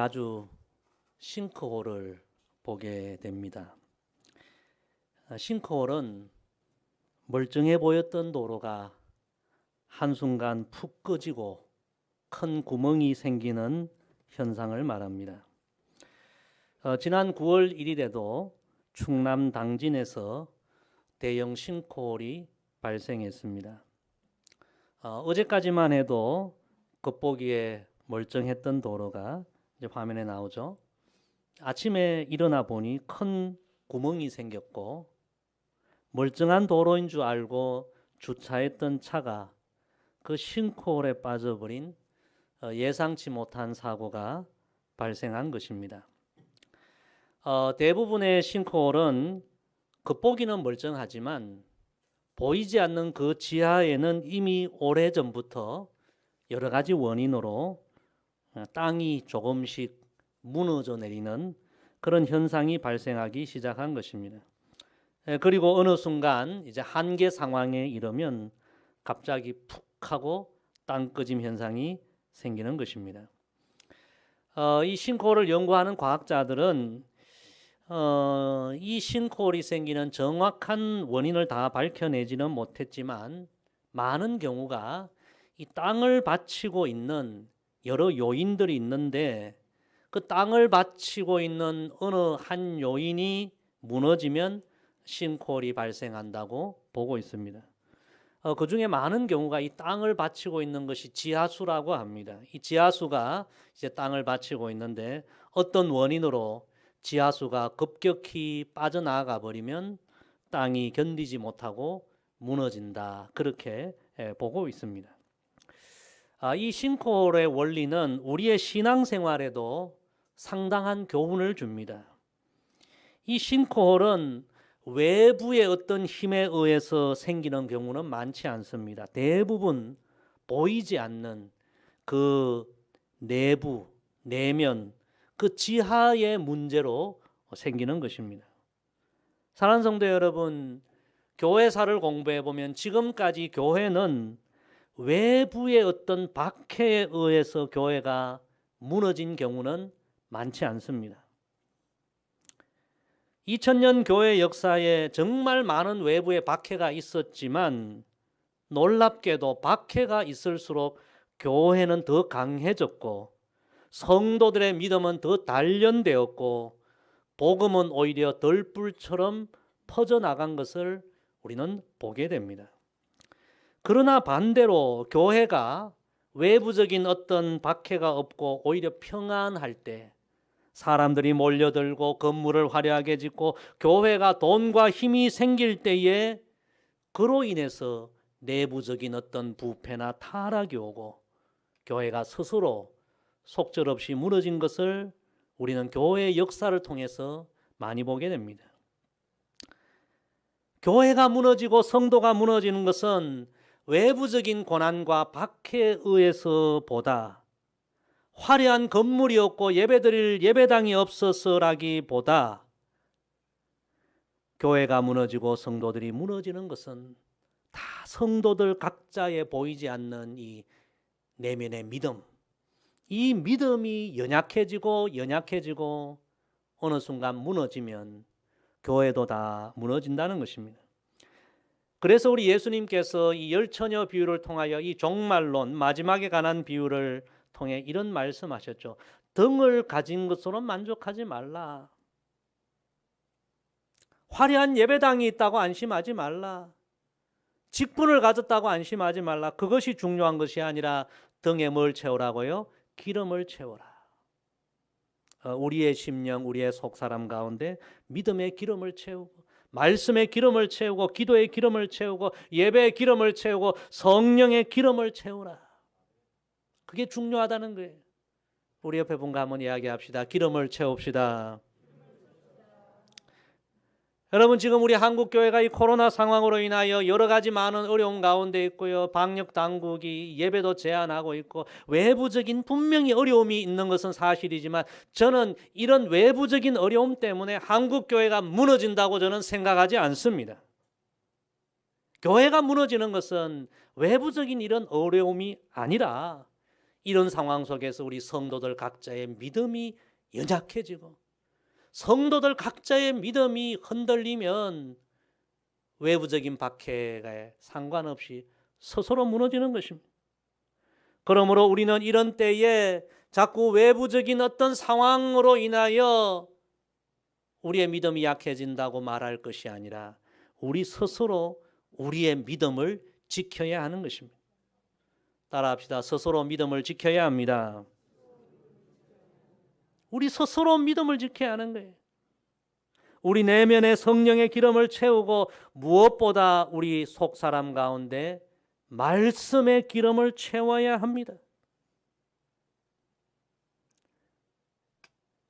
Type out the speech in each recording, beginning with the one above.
자주 싱크홀을 보게 됩니다. 아, 싱크홀은 멀쩡해 보였던 도로가 한순간 푹 꺼지고 큰 구멍이 생기는 현상을 말합니다. 어, 지난 9월 1일에도 충남 당진에서 대형 싱크홀이 발생했습니다. 어, 제까지만 해도 겉보기에 멀쩡했던 도로가 이제 화면에 나오죠. 아침에 일어나 보니 큰 구멍이 생겼고 멀쩡한 도로인 줄 알고 주차했던 차가 그 싱크홀에 빠져버린 어, 예상치 못한 사고가 발생한 것입니다. 어, 대부분의 싱크홀은 겉보기는 멀쩡하지만 보이지 않는 그 지하에는 이미 오래 전부터 여러 가지 원인으로 어, 땅이 조금씩 무너져 내리는 그런 현상이 발생하기 시작한 것입니다. 에, 그리고 어느 순간 이제 한계 상황에 이르면 갑자기 푹 하고 땅 꺼짐 현상이 생기는 것입니다. 어, 이 싱크홀을 연구하는 과학자들은 어, 이 싱크홀이 생기는 정확한 원인을 다 밝혀내지는 못했지만 많은 경우가 이 땅을 받치고 있는 여러 요인들이 있는데 그 땅을 받치고 있는 어느 한 요인이 무너지면 싱크홀이 발생한다고 보고 있습니다. 어, 그 중에 많은 경우가 이 땅을 받치고 있는 것이 지하수라고 합니다. 이 지하수가 이제 땅을 받치고 있는데 어떤 원인으로 지하수가 급격히 빠져나가 버리면 땅이 견디지 못하고 무너진다. 그렇게 예, 보고 있습니다. 아, 이 싱크홀의 원리는 우리의 신앙생활에도 상당한 교훈을 줍니다. 이 싱크홀은 외부의 어떤 힘에 의해서 생기는 경우는 많지 않습니다. 대부분 보이지 않는 그 내부, 내면, 그 지하의 문제로 생기는 것입니다. 사랑하는 성도 여러분, 교회사를 공부해 보면 지금까지 교회는 외부의 어떤 박해에 의해서 교회가 무너진 경우는 많지 않습니다. 2000년 교회 역사에 정말 많은 외부의 박해가 있었지만 놀랍게도 박해가 있을수록 교회는 더 강해졌고 성도들의 믿음은 더 단련되었고 복음은 오히려 덜불처럼 퍼져나간 것을 우리는 보게 됩니다. 그러나 반대로 교회가 외부적인 어떤 박해가 없고 오히려 평안할 때 사람들이 몰려들고 건물을 화려하게 짓고 교회가 돈과 힘이 생길 때에 그로 인해서 내부적인 어떤 부패나 타락이 오고 교회가 스스로 속절없이 무너진 것을 우리는 교회의 역사를 통해서 많이 보게 됩니다. 교회가 무너지고 성도가 무너지는 것은 외부적인 고난과 박해에 의해서보다 화려한 건물이 없고 예배드릴 예배당이 없어서라기보다 교회가 무너지고 성도들이 무너지는 것은 다 성도들 각자에 보이지 않는 이 내면의 믿음, 이 믿음이 연약해지고 연약해지고 어느 순간 무너지면 교회도 다 무너진다는 것입니다. 그래서 우리 예수님께서 이 열처녀 비유를 통하여 이 종말론 마지막에 관한 비유를 통해 이런 말씀하셨죠. 등을 가진 것으로 만족하지 말라. 화려한 예배당이 있다고 안심하지 말라. 직분을 가졌다고 안심하지 말라. 그것이 중요한 것이 아니라 등에 뭘 채우라고요? 기름을 채워라. 어, 우리의 심령, 우리의 속 사람 가운데 믿음의 기름을 채우고 말씀의 기름을 채우고 기도의 기름을 채우고 예배의 기름을 채우고 성령의 기름을 채우라. 그게 중요하다는 거예요. 우리 옆에 분과 한번 이야기합시다. 기름을 채웁시다. 여러분 지금 우리 한국 교회가 이 코로나 상황으로 인하여 여러 가지 많은 어려움 가운데 있고요. 방역 당국이 예배도 제한하고 있고 외부적인 분명히 어려움이 있는 것은 사실이지만 저는 이런 외부적인 어려움 때문에 한국 교회가 무너진다고 저는 생각하지 않습니다. 교회가 무너지는 것은 외부적인 이런 어려움이 아니라 이런 상황 속에서 우리 성도들 각자의 믿음이 연약해지고 성도들 각자의 믿음이 흔들리면 외부적인 박해에 상관없이 스스로 무너지는 것입니다. 그러므로 우리는 이런 때에 자꾸 외부적인 어떤 상황으로 인하여 우리의 믿음이 약해진다고 말할 것이 아니라 우리 스스로 우리의 믿음을 지켜야 하는 것입니다. 따라합시다. 스스로 믿음을 지켜야 합니다. 우리 스스로 믿음을 지켜야 하는 거예요. 우리 내면의 성령의 기름을 채우고 무엇보다 우리 속 사람 가운데 말씀의 기름을 채워야 합니다.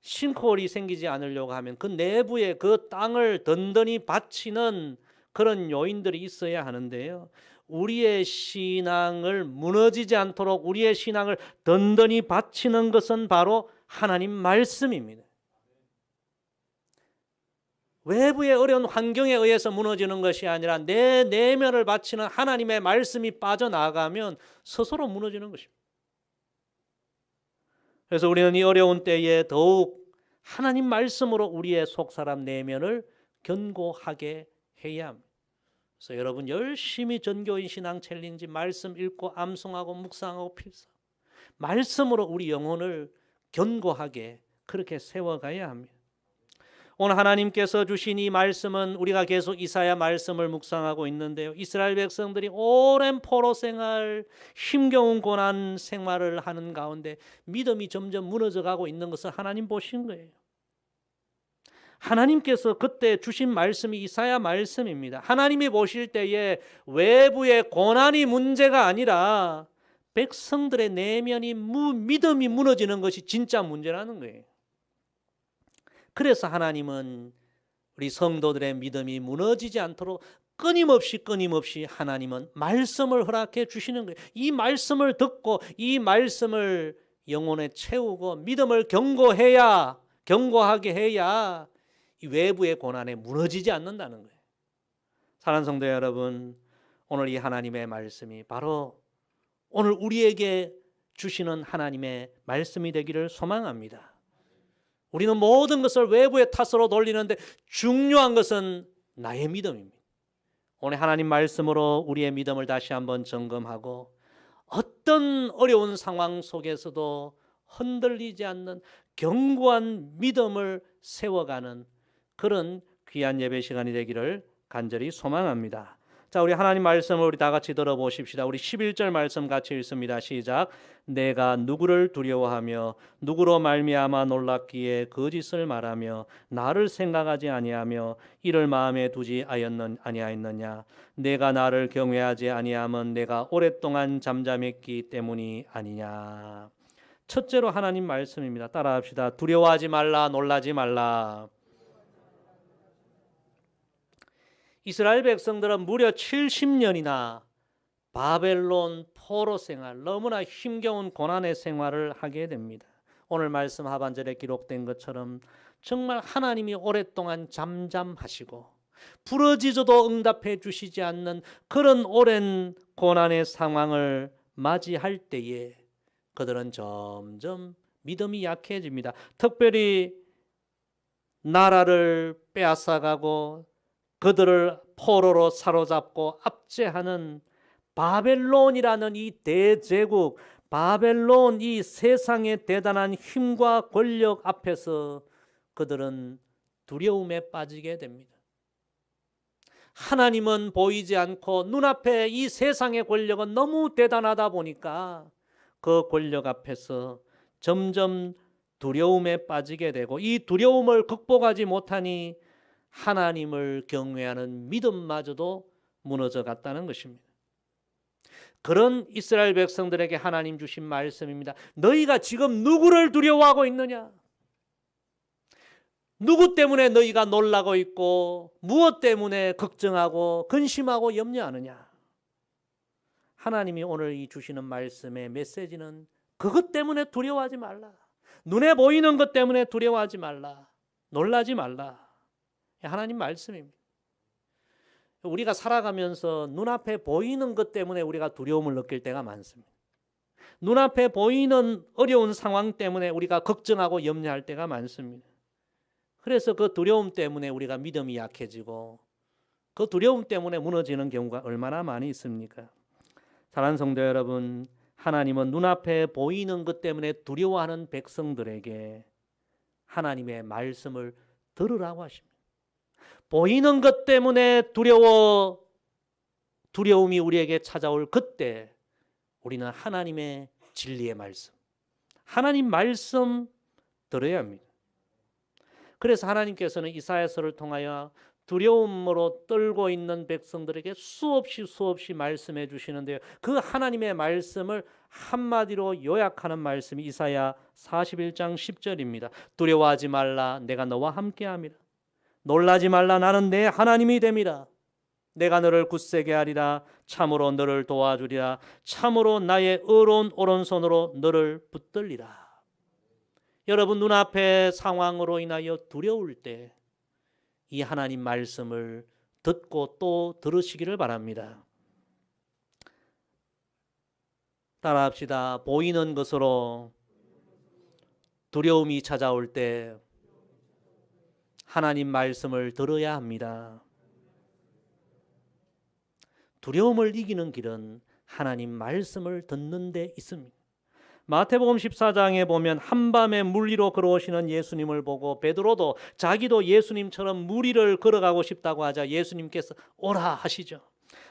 싱크홀이 생기지 않으려고 하면 그 내부에 그 땅을 든든히 받치는 그런 요인들이 있어야 하는데요. 우리의 신앙을 무너지지 않도록 우리의 신앙을 든든히 받치는 것은 바로 하나님 말씀입니다. 외부의 어려운 환경에 의해서 무너지는 것이 아니라 내 내면을 바치는 하나님의 말씀이 빠져나가면 스스로 무너지는 것입니다. 그래서 우리는 이 어려운 때에 더욱 하나님 말씀으로 우리의 속 사람 내면을 견고하게 해야 합니다. 그래서 여러분 열심히 전교인 신앙 챌린지 말씀 읽고 암송하고 묵상하고 필사 말씀으로 우리 영혼을 견고하게 그렇게 세워가야 합니다. 오늘 하나님께서 주신 이 말씀은 우리가 계속 이사야 말씀을 묵상하고 있는데요. 이스라엘 백성들이 오랜 포로 생활, 힘겨운 고난 생활을 하는 가운데 믿음이 점점 무너져 가고 있는 것을 하나님 보신 거예요. 하나님께서 그때 주신 말씀이 이사야 말씀입니다. 하나님이 보실 때에 외부의 고난이 문제가 아니라 백성들의 내면이 무, 믿음이 무너지는 것이 진짜 문제라는 거예요. 그래서 하나님은 우리 성도들의 믿음이 무너지지 않도록 끊임없이 끊임없이 하나님은 말씀을 허락해 주시는 거예요. 이 말씀을 듣고 이 말씀을 영혼에 채우고 믿음을 경고해야 경고하게 해야 이 외부의 고난에 무너지지 않는다는 거예요. 사랑하는 성도 여러분, 오늘 이 하나님의 말씀이 바로 오늘 우리에게 주시는 하나님의 말씀이 되기를 소망합니다. 우리는 모든 것을 외부의 탓으로 돌리는데 중요한 것은 나의 믿음입니다. 오늘 하나님 말씀으로 우리의 믿음을 다시 한번 점검하고 어떤 어려운 상황 속에서도 흔들리지 않는 견고한 믿음을 세워가는 그런 귀한 예배 시간이 되기를 간절히 소망합니다. 자, 우리 하나님 말씀을 우리 다 같이 들어보십시다. 우리 11절 말씀 같이 읽습니다. 시작. 내가 누구를 두려워하며 누구로 말미암아 놀랍기에 거짓을 말하며 나를 생각하지 아니하며 이를 마음에 두지 아니하였느냐 내가 나를 경외하지 아니함은 내가 오랫동안 잠잠했기 때문이 아니냐 첫째로 하나님 말씀입니다. 따라합시다. 두려워하지 말라 놀라지 말라. 이스라엘 백성들은 무려 70년이나 바벨론 포로 생활, 너무나 힘겨운 고난의 생활을 하게 됩니다. 오늘 말씀 하반절에 기록된 것처럼 정말 하나님이 오랫동안 잠잠하시고 부러지져도 응답해 주시지 않는 그런 오랜 고난의 상황을 맞이할 때에 그들은 점점 믿음이 약해집니다. 특별히 나라를 빼앗아가고 그들을 포로로 사로잡고 압제하는 바벨론이라는 이 대제국, 바벨론 이 세상의 대단한 힘과 권력 앞에서 그들은 두려움에 빠지게 됩니다. 하나님은 보이지 않고 눈앞에 이 세상의 권력은 너무 대단하다 보니까 그 권력 앞에서 점점 두려움에 빠지게 되고 이 두려움을 극복하지 못하니 하나님을 경외하는 믿음마저도 무너져 갔다는 것입니다. 그런 이스라엘 백성들에게 하나님 주신 말씀입니다. 너희가 지금 누구를 두려워하고 있느냐? 누구 때문에 너희가 놀라고 있고 무엇 때문에 걱정하고 근심하고 염려하느냐? 하나님이 오늘 이 주시는 말씀의 메시지는 그것 때문에 두려워하지 말라. 눈에 보이는 것 때문에 두려워하지 말라. 놀라지 말라. 하나님 말씀입니다. 우리가 살아가면서 눈앞에 보이는 것 때문에 우리가 두려움을 느낄 때가 많습니다. 눈앞에 보이는 어려운 상황 때문에 우리가 걱정하고 염려할 때가 많습니다. 그래서 그 두려움 때문에 우리가 믿음이 약해지고 그 두려움 때문에 무너지는 경우가 얼마나 많이 있습니까? 사랑하는 성도 여러분, 하나님은 눈앞에 보이는 것 때문에 두려워하는 백성들에게 하나님의 말씀을 들으라고 하십니다. 보이는 것 때문에 두려워 두려움이 우리에게 찾아올 그때 우리는 하나님의 진리의 말씀, 하나님 말씀 들어야 합니다. 그래서 하나님께서는 이사야서를 통하여 두려움으로 떨고 있는 백성들에게 수없이 수없이 말씀해 주시는데요. 그 하나님의 말씀을 한마디로 요약하는 말씀이 이사야 41장 10절입니다. 두려워하지 말라 내가 너와 함께함이라. 놀라지 말라 나는 내 하나님이 됨이라. 내가 너를 굳세게 하리라 참으로 너를 도와주리라 참으로 나의 의로운 오른손으로 너를 붙들리라. 여러분 눈앞의 상황으로 인하여 두려울 때 이 하나님 말씀을 듣고 또 들으시기를 바랍니다. 따라합시다. 보이는 것으로 두려움이 찾아올 때 하나님 말씀을 들어야 합니다. 두려움을 이기는 길은 하나님 말씀을 듣는 데 있습니다. 마태복음 14장에 보면 한밤에 물 위로 걸어오시는 예수님을 보고 베드로도 자기도 예수님처럼 물 위를 걸어가고 싶다고 하자 예수님께서 오라 하시죠.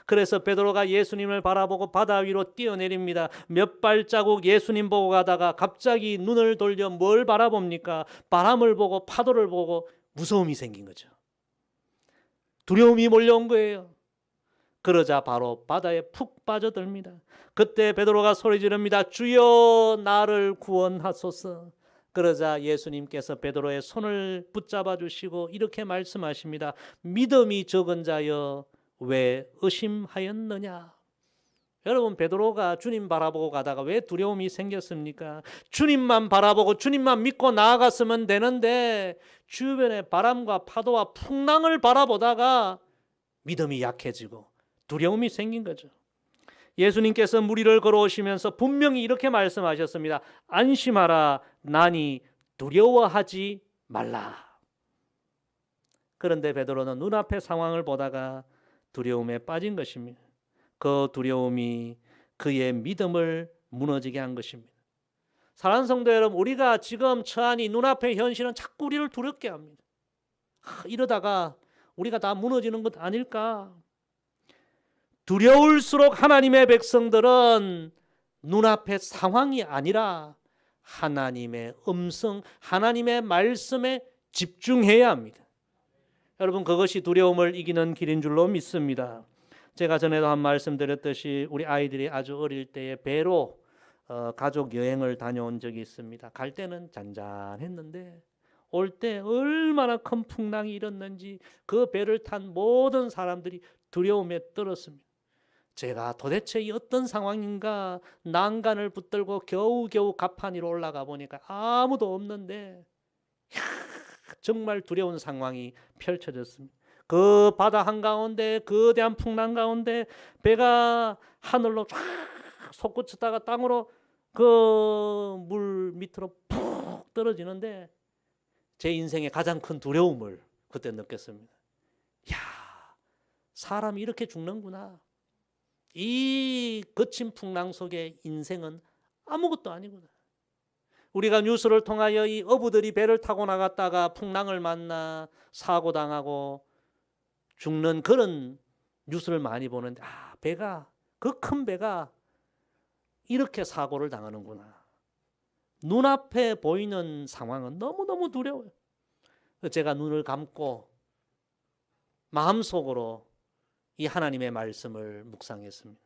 그래서 베드로가 예수님을 바라보고 바다 위로 뛰어내립니다. 몇 발자국 예수님 보고 가다가 갑자기 눈을 돌려 뭘 바라봅니까? 바람을 보고 파도를 보고 무서움이 생긴 거죠. 두려움이 몰려온 거예요. 그러자 바로 바다에 푹 빠져듭니다. 그때 베드로가 소리 지릅니다. 주여 나를 구원하소서. 그러자 예수님께서 베드로의 손을 붙잡아 주시고 이렇게 말씀하십니다. 믿음이 적은 자여 왜 의심하였느냐? 여러분 베드로가 주님 바라보고 가다가 왜 두려움이 생겼습니까? 주님만 바라보고 주님만 믿고 나아갔으면 되는데 주변의 바람과 파도와 풍랑을 바라보다가 믿음이 약해지고 두려움이 생긴 거죠. 예수님께서 무리를 걸어오시면서 분명히 이렇게 말씀하셨습니다. 안심하라. 나니 두려워하지 말라. 그런데 베드로는 눈앞의 상황을 보다가 두려움에 빠진 것입니다. 그 두려움이 그의 믿음을 무너지게 한 것입니다. 사랑하는 성도 여러분, 우리가 지금 처한 이 눈앞의 현실은 자꾸 우리를 두렵게 합니다. 하, 이러다가 우리가 다 무너지는 것 아닐까? 두려울수록 하나님의 백성들은 눈앞의 상황이 아니라 하나님의 음성, 하나님의 말씀에 집중해야 합니다. 여러분 그것이 두려움을 이기는 길인 줄로 믿습니다. 제가 전에도 한 말씀 드렸듯이 우리 아이들이 아주 어릴 때에 배로 어, 가족 여행을 다녀온 적이 있습니다. 갈 때는 잔잔했는데 올 때 얼마나 큰 풍랑이 일었는지 그 배를 탄 모든 사람들이 두려움에 떨었습니다. 제가 도대체 이 어떤 상황인가 난간을 붙들고 겨우겨우 갑판 위로 올라가 보니까 아무도 없는데 야, 정말 두려운 상황이 펼쳐졌습니다. 그 바다 한가운데 거대한 풍랑 가운데 배가 하늘로 쫙 솟구쳤다가 땅으로 그 물 밑으로 푹 떨어지는데 제 인생의 가장 큰 두려움을 그때 느꼈습니다. 야, 사람이 이렇게 죽는구나. 이 거친 풍랑 속에 인생은 아무것도 아니구나. 우리가 뉴스를 통하여 이 어부들이 배를 타고 나갔다가 풍랑을 만나 사고 당하고 죽는 그런 뉴스를 많이 보는데 아 배가 그 큰 배가 이렇게 사고를 당하는구나. 눈앞에 보이는 상황은 너무너무 두려워요. 제가 눈을 감고 마음속으로 이 하나님의 말씀을 묵상했습니다.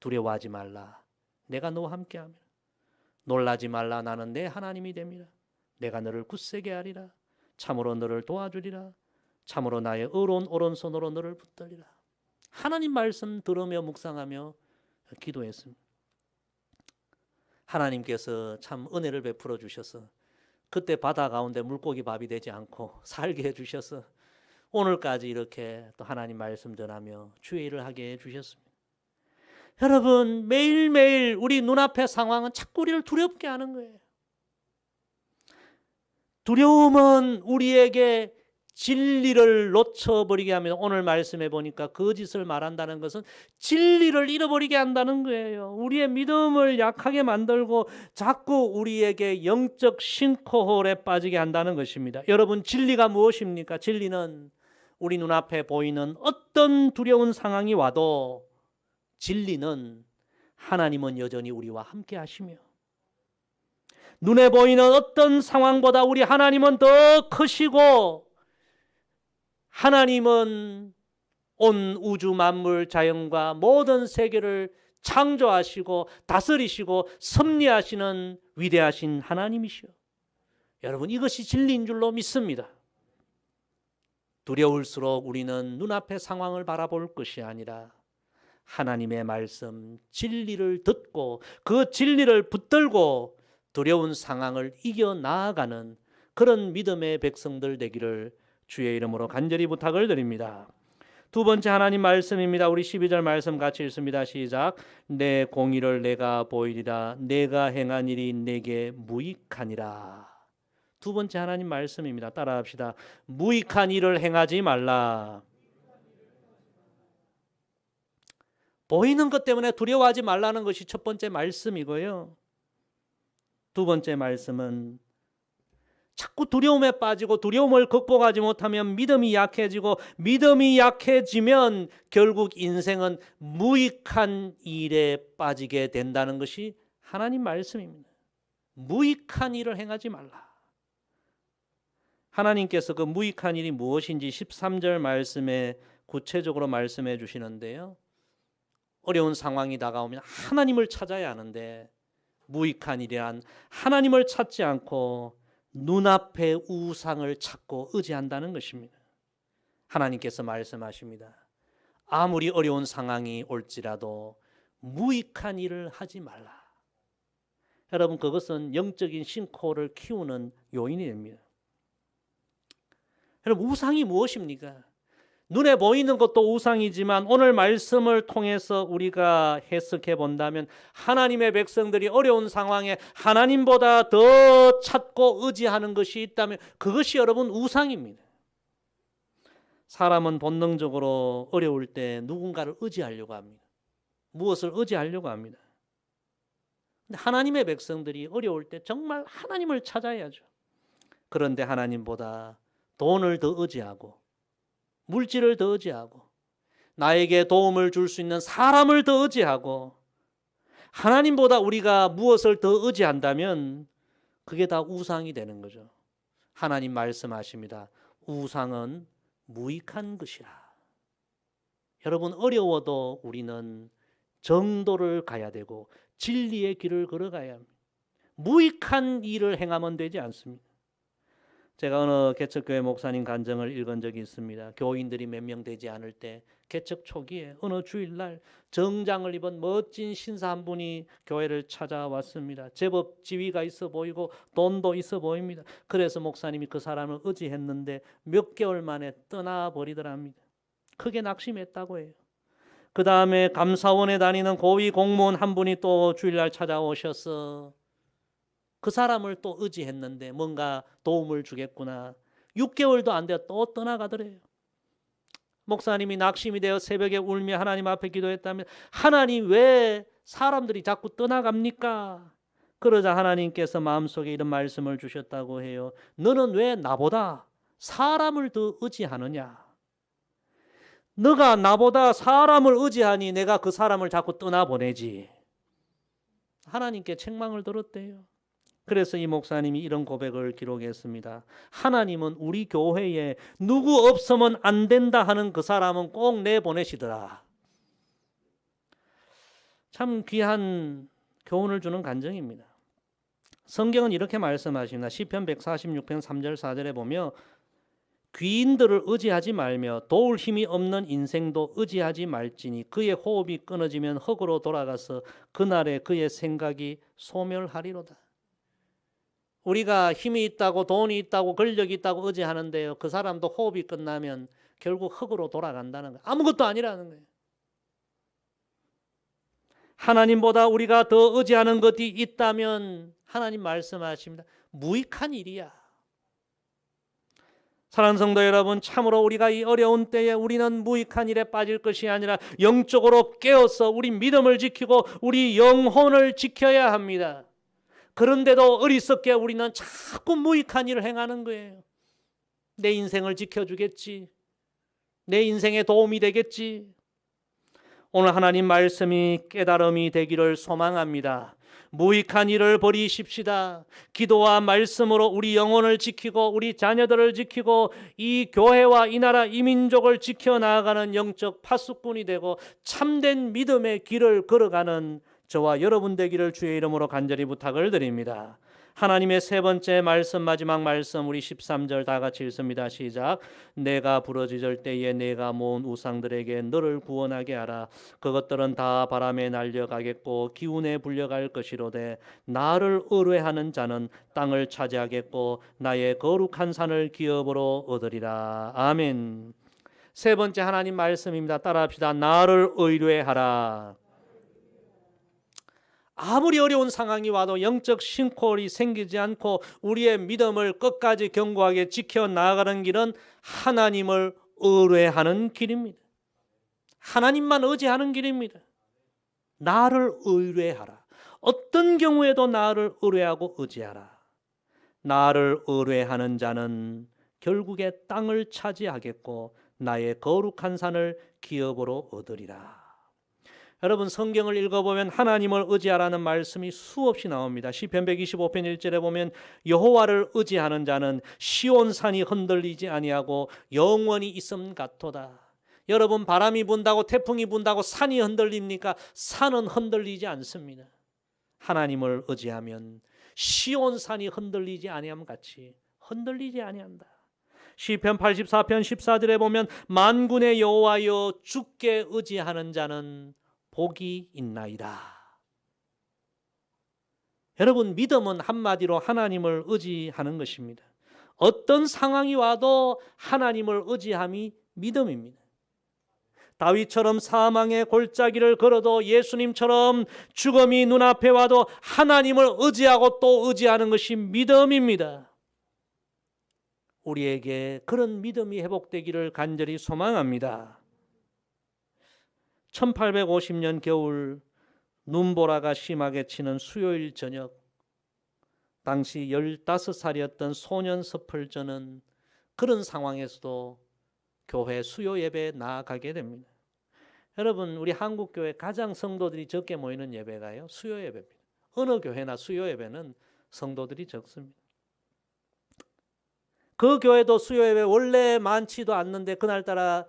두려워하지 말라. 내가 너와 함께하며 놀라지 말라. 나는 내 하나님이 됩니다. 내가 너를 굳세게 하리라. 참으로 너를 도와주리라. 참으로 나의 의로운 오른손으로 너를 붙들리라. 하나님 말씀 들으며 묵상하며 기도했습니다. 하나님께서 참 은혜를 베풀어 주셔서 그때 바다 가운데 물고기 밥이 되지 않고 살게 해 주셔서 오늘까지 이렇게 또 하나님 말씀 전하며 주의 일을 하게 해 주셨습니다. 여러분 매일매일 우리 눈앞의 상황은 자꾸 우리를 두렵게 하는 거예요. 두려움은 우리에게 진리를 놓쳐버리게 합니다. 오늘 말씀해 보니까 거짓을 말한다는 것은 진리를 잃어버리게 한다는 거예요. 우리의 믿음을 약하게 만들고 자꾸 우리에게 영적 싱크홀에 빠지게 한다는 것입니다. 여러분 진리가 무엇입니까? 진리는 우리 눈앞에 보이는 어떤 두려운 상황이 와도 진리는 하나님은 여전히 우리와 함께 하시며 눈에 보이는 어떤 상황보다 우리 하나님은 더 크시고 하나님은 온 우주 만물 자연과 모든 세계를 창조하시고 다스리시고 섭리하시는 위대하신 하나님이시오. 여러분 이것이 진리인 줄로 믿습니다. 두려울수록 우리는 눈앞의 상황을 바라볼 것이 아니라 하나님의 말씀 진리를 듣고 그 진리를 붙들고 두려운 상황을 이겨 나아가는 그런 믿음의 백성들 되기를 주의 이름으로 간절히 부탁을 드립니다. 두 번째 하나님 말씀입니다. 우리 12절 말씀 같이 읽습니다. 시작. 내 공의를 내가 보이리라. 내가 행한 일이 내게 무익하니라. 두 번째 하나님 말씀입니다. 따라합시다. 무익한 일을 행하지 말라. 보이는 것 때문에 두려워하지 말라는 것이 첫 번째 말씀이고요. 두 번째 말씀은 자꾸 두려움에 빠지고 두려움을 극복하지 못하면 믿음이 약해지고 믿음이 약해지면 결국 인생은 무익한 일에 빠지게 된다는 것이 하나님 말씀입니다. 무익한 일을 행하지 말라. 하나님께서 그 무익한 일이 무엇인지 13절 말씀에 구체적으로 말씀해 주시는데요. 어려운 상황이 다가오면 하나님을 찾아야 하는데 무익한 일이란 하나님을 찾지 않고 눈앞의 우상을 찾고 의지한다는 것입니다. 하나님께서 말씀하십니다. 아무리 어려운 상황이 올지라도 무익한 일을 하지 말라. 여러분 그것은 영적인 신코를 키우는 요인이 됩니다. 여러분 우상이 무엇입니까? 눈에 보이는 것도 우상이지만 오늘 말씀을 통해서 우리가 해석해 본다면 하나님의 백성들이 어려운 상황에 하나님보다 더 찾고 의지하는 것이 있다면 그것이 여러분 우상입니다. 사람은 본능적으로 어려울 때 누군가를 의지하려고 합니다. 무엇을 의지하려고 합니다. 근데 하나님의 백성들이 어려울 때 정말 하나님을 찾아야죠. 그런데 하나님보다 돈을 더 의지하고 물질을 더 의지하고 나에게 도움을 줄 수 있는 사람을 더 의지하고 하나님보다 우리가 무엇을 더 의지한다면 그게 다 우상이 되는 거죠. 하나님 말씀하십니다. 우상은 무익한 것이라. 여러분 어려워도 우리는 정도를 가야 되고 진리의 길을 걸어가야 합니다. 무익한 일을 행하면 되지 않습니다. 제가 어느 개척교회 목사님 간증을 읽은 적이 있습니다. 교인들이 몇 명 되지 않을 때 개척 초기에 어느 주일날 정장을 입은 멋진 신사 한 분이 교회를 찾아왔습니다. 제법 지위가 있어 보이고 돈도 있어 보입니다. 그래서 목사님이 그 사람을 의지했는데 몇 개월 만에 떠나버리더랍니다. 크게 낙심했다고 해요. 그 다음에 감사원에 다니는 고위 공무원 한 분이 또 주일날 찾아오셔서 그 사람을 또 의지했는데 뭔가 도움을 주겠구나. 6개월도 안 되어 또 떠나가더래요. 목사님이 낙심이 되어 새벽에 울며 하나님 앞에 기도했다면 하나님 왜 사람들이 자꾸 떠나갑니까? 그러자 하나님께서 마음속에 이런 말씀을 주셨다고 해요. 너는 왜 나보다 사람을 더 의지하느냐? 너가 나보다 사람을 의지하니 내가 그 사람을 자꾸 떠나보내지. 하나님께 책망을 들었대요. 그래서 이 목사님이 이런 고백을 기록했습니다. 하나님은 우리 교회에 누구 없으면 안 된다 하는 그 사람은 꼭 내보내시더라. 참 귀한 교훈을 주는 간증입니다. 성경은 이렇게 말씀하십니다. 시편 146편 3절 4절에 보면 귀인들을 의지하지 말며 도울 힘이 없는 인생도 의지하지 말지니 그의 호흡이 끊어지면 흙으로 돌아가서 그날에 그의 생각이 소멸하리로다. 우리가 힘이 있다고 돈이 있다고 권력이 있다고 의지하는데요. 그 사람도 호흡이 끝나면 결국 흙으로 돌아간다는 거예요. 아무것도 아니라는 거예요. 하나님보다 우리가 더 의지하는 것이 있다면 하나님 말씀하십니다. 무익한 일이야. 사랑하는 성도 여러분, 참으로 우리가 이 어려운 때에 우리는 무익한 일에 빠질 것이 아니라 영적으로 깨어서 우리 믿음을 지키고 우리 영혼을 지켜야 합니다. 그런데도 어리석게 우리는 자꾸 무익한 일을 행하는 거예요. 내 인생을 지켜주겠지. 내 인생에 도움이 되겠지. 오늘 하나님 말씀이 깨달음이 되기를 소망합니다. 무익한 일을 버리십시다. 기도와 말씀으로 우리 영혼을 지키고 우리 자녀들을 지키고 이 교회와 이 나라 이 민족을 지켜 나아가는 영적 파수꾼이 되고 참된 믿음의 길을 걸어가는 저와 여러분 되기를 주의 이름으로 간절히 부탁을 드립니다. 하나님의 세 번째 말씀 마지막 말씀 우리 13절 다 같이 읽습니다. 시작. 내가 부러지질 때에 내가 모은 우상들에게 너를 구원하게 하라. 그것들은 다 바람에 날려가겠고 기운에 불려갈 것이로되 나를 의뢰하는 자는 땅을 차지하겠고 나의 거룩한 산을 기업으로 얻으리라. 아멘. 세 번째 하나님 말씀입니다. 따라합시다. 나를 의뢰하라. 아무리 어려운 상황이 와도 영적 신콜이 생기지 않고 우리의 믿음을 끝까지 견고하게 지켜 나아가는 길은 하나님을 의뢰하는 길입니다. 하나님만 의지하는 길입니다. 나를 의뢰하라. 어떤 경우에도 나를 의뢰하고 의지하라. 나를 의뢰하는 자는 결국에 땅을 차지하겠고 나의 거룩한 산을 기업으로 얻으리라. 여러분 성경을 읽어보면 하나님을 의지하라는 말씀이 수없이 나옵니다. 시편 125편 1절에 보면 여호와를 의지하는 자는 시온 산이 흔들리지 아니하고 영원히 있음 같도다. 여러분 바람이 분다고 태풍이 분다고 산이 흔들립니까? 산은 흔들리지 않습니다. 하나님을 의지하면 시온 산이 흔들리지 아니함 같이 흔들리지 아니한다. 시편 84편 14절에 보면 만군의 여호와여 주께 의지하는 자는 복이 있나이다. 여러분 믿음은 한마디로 하나님을 의지하는 것입니다. 어떤 상황이 와도 하나님을 의지함이 믿음입니다. 다윗처럼 사망의 골짜기를 걸어도 예수님처럼 죽음이 눈앞에 와도 하나님을 의지하고 또 의지하는 것이 믿음입니다. 우리에게 그런 믿음이 회복되기를 간절히 소망합니다. 1850년 겨울 눈보라가 심하게 치는 수요일 저녁 당시 15살이었던 소년 서펄저는 그런 상황에서도 교회 수요 예배에 나아가게 됩니다. 여러분 우리 한국 교회 가장 성도들이 적게 모이는 예배가요 수요 예배입니다. 어느 교회나 수요 예배는 성도들이 적습니다. 그 교회도 수요 예배 원래 많지도 않는데 그날따라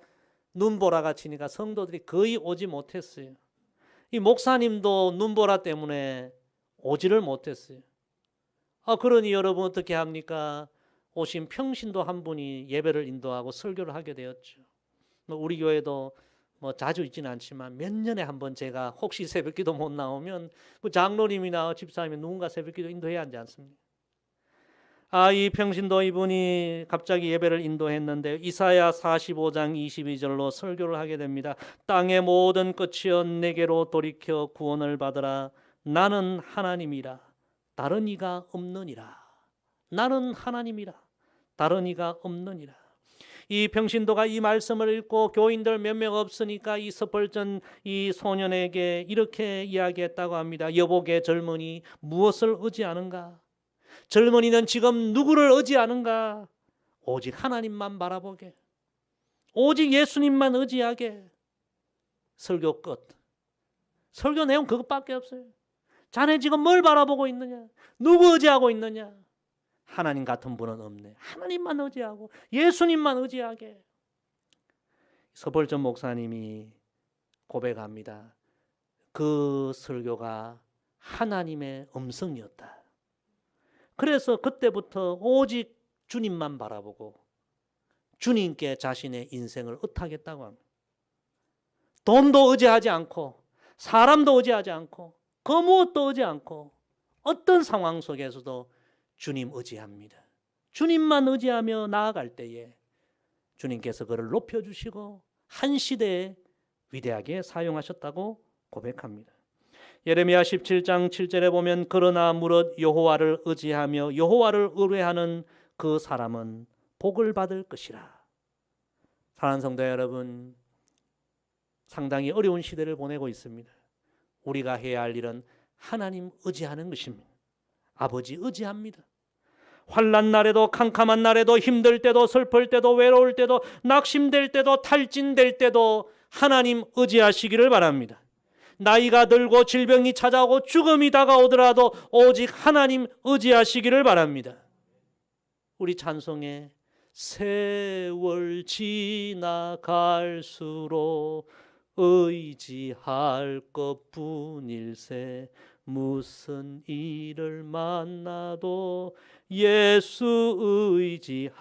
눈보라 가 치니까 성도들이 거의 오지 못했어요. 이 목사님도 눈보라 때문에 오지를 못했어요. 아, 그러니 여러분 어떻게 합니까? 오신 평신도 한 분이 예배를 인도하고 설교를 하게 되었죠. 뭐 우리 교회도 뭐 자주 있지는 않지만 몇 년에 한 번 제가 혹시 새벽기도 못 나오면 그 장로님이나 집사님이 누군가 새벽기도 인도해야 하지 않습니까? 아, 이 평신도 이분이 갑자기 예배를 인도했는데 이사야 45장 22절로 설교를 하게 됩니다. 땅의 모든 끝이여 내게로 돌이켜 구원을 받으라. 나는 하나님이라. 다른 이가 없느니라. 나는 하나님이라. 다른 이가 없느니라. 이 평신도가 이 말씀을 읽고 교인들 몇 명 없으니까 이 서펄전 이 소년에게 이렇게 이야기했다고 합니다. 여복의 젊은이 무엇을 의지하는가? 젊은이는 지금 누구를 의지하는가? 오직 하나님만 바라보게. 오직 예수님만 의지하게. 설교 끝. 설교 내용 그것밖에 없어요. 자네 지금 뭘 바라보고 있느냐? 누구 의지하고 있느냐? 하나님 같은 분은 없네. 하나님만 의지하고 예수님만 의지하게. 서벌전 목사님이 고백합니다. 그 설교가 하나님의 음성이었다. 그래서 그때부터 오직 주님만 바라보고 주님께 자신의 인생을 의탁했다고 합니다. 돈도 의지하지 않고 사람도 의지하지 않고 그 무엇도 의지 않고 어떤 상황 속에서도 주님 의지합니다. 주님만 의지하며 나아갈 때에 주님께서 그를 높여주시고 한 시대에 위대하게 사용하셨다고 고백합니다. 예레미야 17장 7절에 보면 그러나 무릇 여호와를 의지하며 여호와를 의뢰하는 그 사람은 복을 받을 것이라. 사랑하는 성도 여러분, 상당히 어려운 시대를 보내고 있습니다. 우리가 해야 할 일은 하나님 의지하는 것입니다. 아버지 의지합니다. 환난 날에도 캄캄한 날에도 힘들 때도 슬플 때도 외로울 때도 낙심될 때도 탈진될 때도 하나님 의지하시기를 바랍니다. 나이가 들고 질병이 찾아오고 죽음이 다가오더라도 오직 하나님 의지하시기를 바랍니다. 우리 찬송에 세월 지나갈수록 의지할 것뿐일세 무슨 일을 만나도 예수 의지합니다.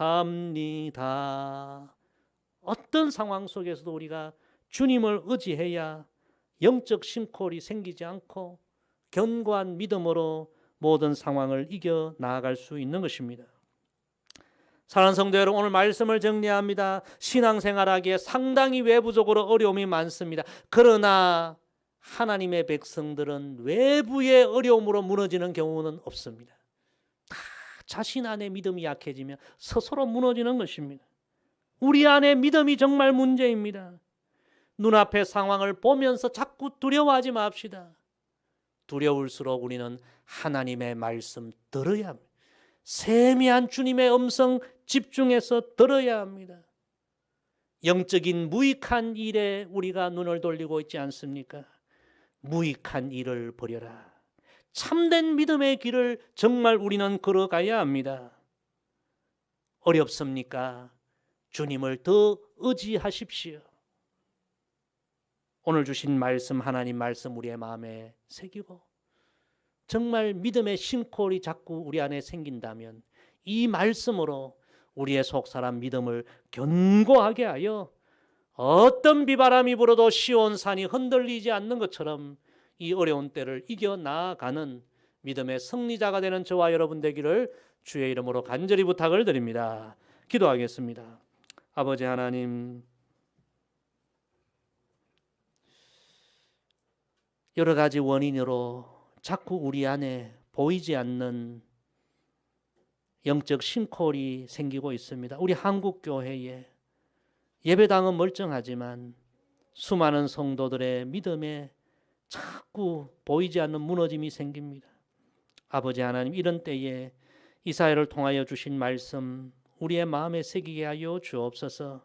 어떤 상황 속에서도 우리가 주님을 의지해야 영적 심콜이 생기지 않고 견고한 믿음으로 모든 상황을 이겨 나아갈 수 있는 것입니다. 사랑하는 성도 여러분 오늘 말씀을 정리합니다. 신앙생활하기에 상당히 외부적으로 어려움이 많습니다. 그러나 하나님의 백성들은 외부의 어려움으로 무너지는 경우는 없습니다. 다 자신 안에 믿음이 약해지면 스스로 무너지는 것입니다. 우리 안에 믿음이 정말 문제입니다. 눈앞의 상황을 보면서 자꾸 두려워하지 맙시다. 두려울수록 우리는 하나님의 말씀 들어야 합니다. 세미한 주님의 음성 집중해서 들어야 합니다. 영적인 무익한 일에 우리가 눈을 돌리고 있지 않습니까? 무익한 일을 버려라. 참된 믿음의 길을 정말 우리는 걸어가야 합니다. 어렵습니까? 주님을 더 의지하십시오. 오늘 주신 말씀 하나님 말씀 우리의 마음에 새기고 정말 믿음의 심콜이 자꾸 우리 안에 생긴다면 이 말씀으로 우리의 속 사람 믿음을 견고하게 하여 어떤 비바람이 불어도 시온 산이 흔들리지 않는 것처럼 이 어려운 때를 이겨 나아가는 믿음의 승리자가 되는 저와 여러분 되기를 주의 이름으로 간절히 부탁을 드립니다. 기도하겠습니다. 아버지 하나님 여러 가지 원인으로 자꾸 우리 안에 보이지 않는 영적 심콜이 생기고 있습니다. 우리 한국 교회에 예배당은 멀쩡하지만 수많은 성도들의 믿음에 자꾸 보이지 않는 무너짐이 생깁니다. 아버지 하나님 이런 때에 이사야를 통하여 주신 말씀 우리의 마음에 새기게 하여 주옵소서.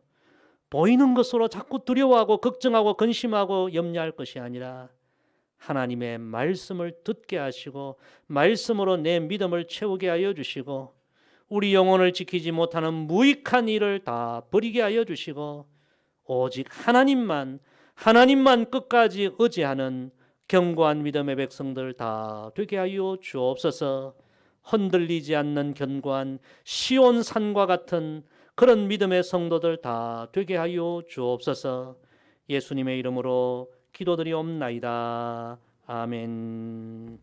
보이는 것으로 자꾸 두려워하고 걱정하고 근심하고 염려할 것이 아니라 하나님의 말씀을 듣게 하시고 말씀으로 내 믿음을 채우게 하여 주시고 우리 영혼을 지키지 못하는 무익한 일을 다 버리게 하여 주시고 오직 하나님만 하나님만 끝까지 의지하는 견고한 믿음의 백성들 다 되게 하여 주옵소서. 흔들리지 않는 견고한 시온 산과 같은 그런 믿음의 성도들 다 되게 하여 주옵소서. 예수님의 이름으로 기도드리옵나이다. 아멘.